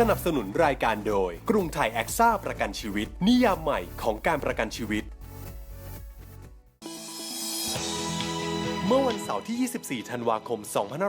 สนับสนุนรายการโดย กรุงไทยแอคซ่าประกันชีวิต นิยามใหม่ของการประกันชีวิต เมื่อวันเสาร์ที่ 24 ธันวาคม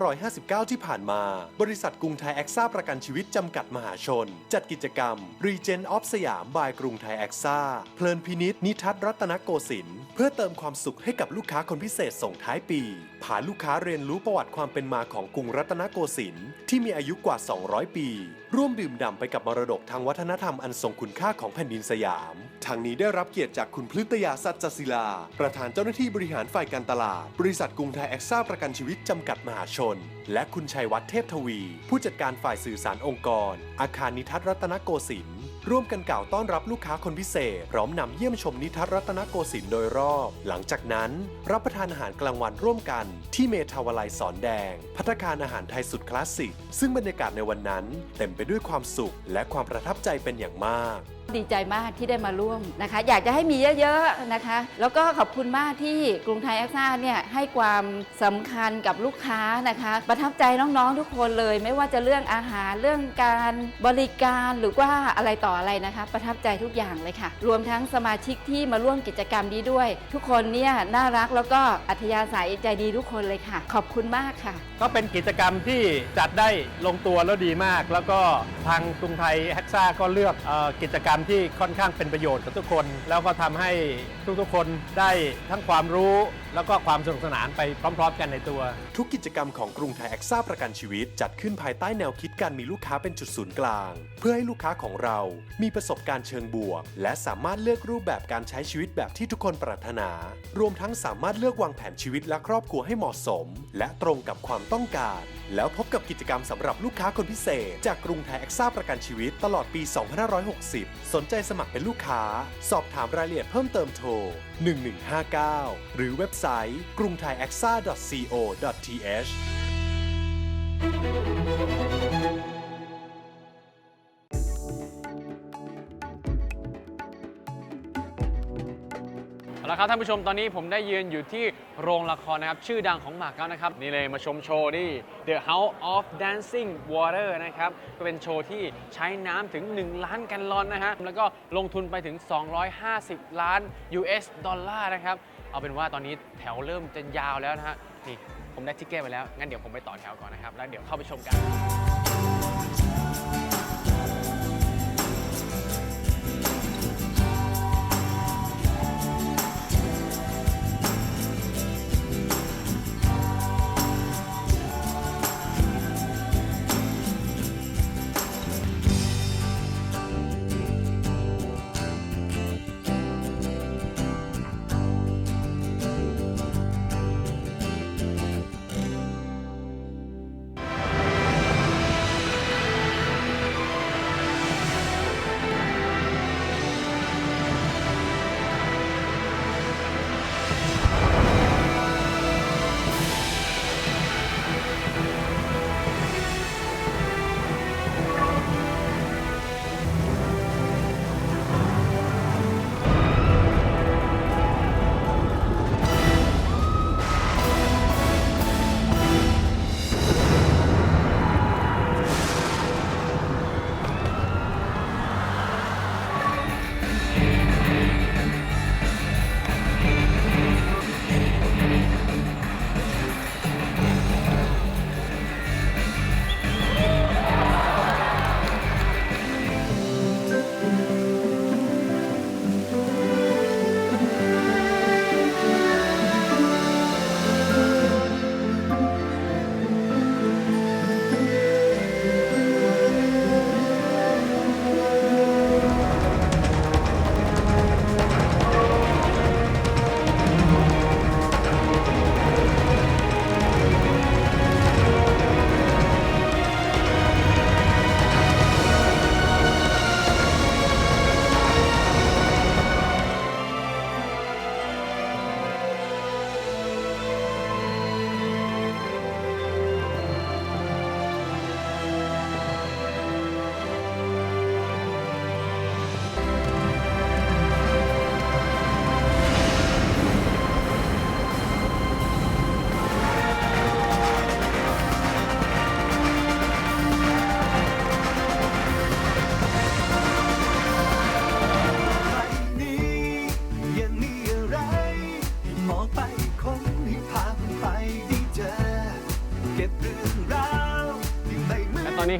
2559 ที่ผ่านมา บริษัทกรุงไทยแอคซ่าประกันชีวิตจำกัดมหาชน จัดกิจกรรม Regen of สยามบายกรุงไทยแอคซ่าเพลินพินิษนิทัศรัตนโกสินทร์เพื่อเติมความสุขให้กับลูกค้าคนพิเศษส่งท้ายปีพาลูกค้าเรียนรู้ประวัติความเป็นมาของกรุงรัตนโกสินทร์ที่มีอายุกว่า 200 ปี ร่วมดื่มด่ำไปกับมรดกทางวัฒนธรรมอันทรงคุณค่าของแผ่นดินสยาม ทางนี้ได้รับเกียรติจากคุณพฤตยาสัจศิลา ประธานเจ้าหน้าที่บริหารฝ่ายการตลาด บริษัทกรุงไทยแอคซ่าประกันชีวิตจำกัดมหาชน และคุณชัยวัฒน์เทพทวี ผู้จัดการฝ่ายสื่อสารองค์กร อาคารนิทัศรัตนโกสินทร์ ร่วมกันกล่าวต้อนรับลูกค้าคนพิเศษ พร้อมนำเยี่ยมชมนิทัศรัตนโกสินทร์โดยรอบ หลังจากนั้น รับประทานอาหารกลางวันร่วมกัน ที่เมทาวลัยสอนแดง พัฒกาคารอาหารไทยสุดคลาสสิก ซึ่งบรรยากาศในวันนั้น เต็มไปด้วยความสุข และความประทับใจเป็นอย่างมาก ดีใจมากที่ได้มาร่วมนะคะ อยากจะให้มีเยอะๆนะคะ แล้วก็ขอบคุณมากที่กรุงไทยแอคซ่าเนี่ยให้ความสำคัญกับลูกค้านะคะ ประทับใจน้องๆทุกคนเลย ไม่ว่าจะเรื่องอาหารเรื่องการบริการหรือว่าอะไรต่ออะไรนะคะ ประทับใจทุกอย่างเลยค่ะ รวมทั้งสมาชิกที่มาร่วมกิจกรรมนี้ด้วย ทุกคนเนี่ยน่ารักแล้วก็อัธยาศัยใจดีทุกคนเลยค่ะ ขอบคุณมากค่ะ ก็เป็นกิจกรรมที่จัดได้ลงตัวแล้วดีมาก แล้วก็ทางกรุงไทยแฮกซ่าก็เลือกออกิจกรรมที่ค่อนข้างเป็นประโยชน์กับทุกคน แล้วก็ทำให้ทุกๆคนได้ทั้งความรู้แล้วก็ความสนุกสนานไปพร้อม ๆ กันในตัว ทุกกิจกรรมของกรุงไทยแอคซ่าประกันชีวิต จัดขึ้นภายใต้แนวคิดการมีลูกค้าเป็นจุดศูนย์กลาง เพื่อให้ลูกค้าของเรา มีประสบการณ์เชิงบวก และสามารถเลือกรูปแบบการใช้ชีวิตแบบที่ทุกคนปรารถนา รวมทั้งสามารถเลือกวางแผนชีวิตและครอบครัวให้เหมาะสม และตรงกับความต้องการ แล้วพบกับกิจกรรมสำหรับลูกค้าคนพิเศษ จากกรุงไทยแอคซ่าประกันชีวิต ตลอดปี 2560 สนใจสมัครเป็นลูกค้า สอบถามรายละเอียดเพิ่มเติมโทร 1159 หรือเว็บไซต์กรุงไทย a x a co.th เอาละครับท่านผู้ชมตอนนี้ผมได้ยืนอยู่ที่โรงละครนะครับ ชื่อดังของหมากเก้านะครับ นี่เลยมาชมโชว์นี่ The House of Dancing Water นะครับ ก็เป็นโชว์ที่ใช้น้ำถึง 1 ล้านแกลลอนนะฮะ แล้วก็ลงทุนไปถึง 250 ล้าน US ดอลลาร์นะครับ เอาเป็นว่าตอนนี้แถวเริ่มจะยาวแล้วนะฮะนี่ผมได้ทิกเก็ตไปแล้วงั้นเดี๋ยวผมไปต่อแถวก่อนนะครับแล้วเดี๋ยวเข้าไปชมกัน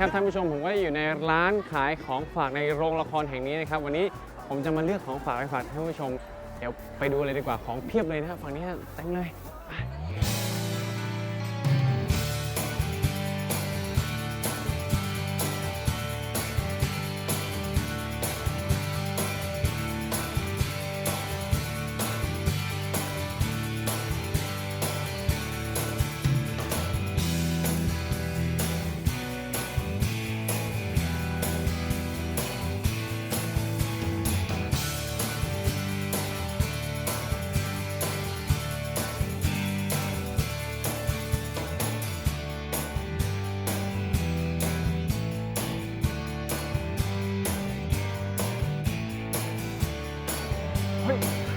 ครับท่านผู้ชมผมก็ได้อยู่ในร้านขายของฝากในโรงละครแห่งนี้นะครับ วันนี้ผมจะมาเลือกของฝากไปฝากท่านผู้ชม เดี๋ยวไปดูเลยดีกว่าของเพียบเลยนะครับฝั่งนี้เต็มเลย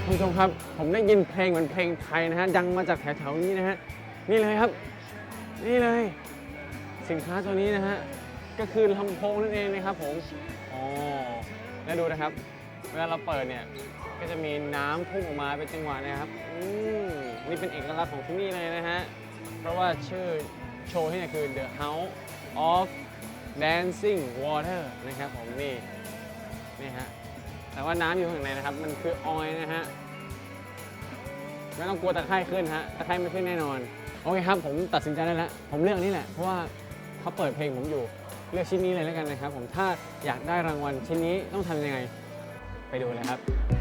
ท่านผู้ชมครับ ผมได้ยินเพลงเหมือนเพลงไทยนะฮะ ดังมาจากแถวๆนี้นะฮะ นี่เลยครับ นี่เลย สินค้าตัวนี้นะฮะ ก็คือลำโพงนั่นเองนะครับผม อ๋อ แล้วดูนะครับ เวลาเราเปิดเนี่ย ก็จะมีน้ำพุ่งออกมาเป็นจังหวะนะครับ อืมนี่เป็นเอกลักษณ์ของที่นี่เลยนะฮะ เพราะว่าชื่อโชว์ที่นี่คือ The House of Dancing Water นะครับผมนี่ นี่ฮะ แต่ว่าน้ำอยู่ข้างในนะครับ มันคือออยนะฮะไม่ต้องกลัวตะไคร่ขึ้นฮะตะไคร่ไม่ขึ้นแน่นอน โอเคครับ ผมตัดสินใจได้แล้ว ผมเลือกนี่แหละ เพราะว่าเขาเปิดเพลงผมอยู่ เลือกชิ้นนี้เลยแล้วกันนะครับ ผมถ้าอยากได้รางวัลชิ้นนี้ต้องทำยังไง ไปดูเลยครับ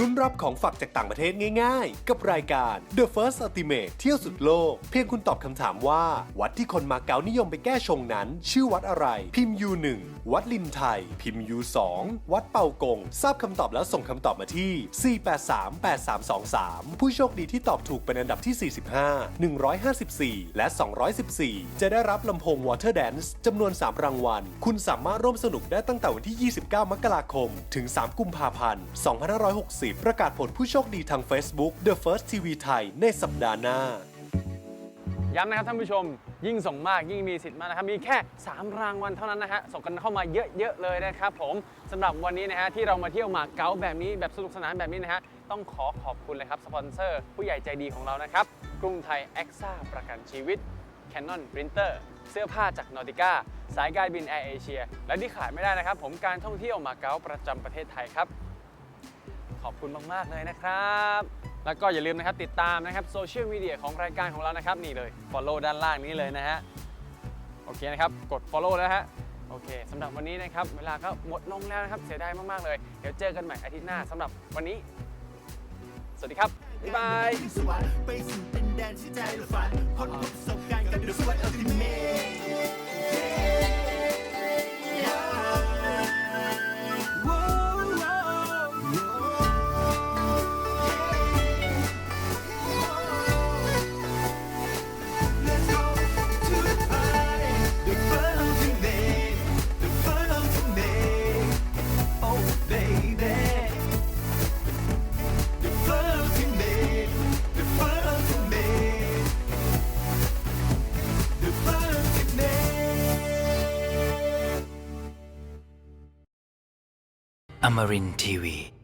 ลุ้นรับของฝากจากต่างประเทศง่ายๆ กับรายการ The First Ultimate เที่ยวสุดโลก เพียงคุณตอบคำถามว่า วัดที่คนมาเก๊านิยมไปแก้ชงนั้น ชื่อวัดอะไร พิมพ์ U1 วัดลินไทย พิมพ์ U2 วัดเป่ากง ทราบคำตอบแล้วส่งคำตอบมาที่ 4838323 ผู้โชคดีที่ตอบถูกเป็นอันดับที่ 45 154 และ 214 จะได้รับลำโพง Water Dance จำนวน 3 รางวัล คุณสามารถร่วมสนุกได้ตั้งแต่วันที่ 29 มกราคม ถึง 3 กุมภาพันธ์ 2560ประกาศผลผู้โชคดีทาง Facebook The First TV ไทยในสัปดาห์หน้า ย้ำนะครับท่านผู้ชม ยิ่งส่งมากยิ่งมีสิทธิ์มากนะครับ มีแค่ 3 รางวัลเท่านั้นนะฮะ ส่งกันเข้ามาเยอะ ๆ เลยนะครับผมสำหรับวันนี้นะฮะที่เรามาเที่ยวมาเก๊าแบบนี้แบบสนุกสนานแบบนี้นะฮะ ต้องขอขอบคุณเลยครับ สปอนเซอร์ ผู้ใหญ่ใจดีของเรานะครับ กรุงไทยแอคซ่าประกันชีวิต Canon Printer เสื้อผ้าจากนอติก้าสายการบินแอร์เอเชียและที่ขาดไม่ได้นะครับ ผมการท่องเที่ยวมาเก๊าประจำประเทศไทยครับ อบคุณมาก ๆ เลยนะครับ แล้วก็อย่าลืมนะครับติดตามนะครับโซเชียลมีเดียของรายการของเรานะครับนี่เลย Follow ด้านล่างนี้เลยนะฮะ โอเคนะครับ กด Follow แล้วฮะ โอเคสำหรับวันนี้นะครับ เวลาก็หมดลงแล้วนะครับ เสียดายมาก ๆ เลย เดี๋ยวเจอกันใหม่อาทิตย์หน้าสำหรับวันนี้ สวัสดีครับ บ๊ายบาย ไปสู่ดินแดนที่ใจเราฝันค้นพบประสบการณ์กับ The First Ultimate Amarin Tiwi.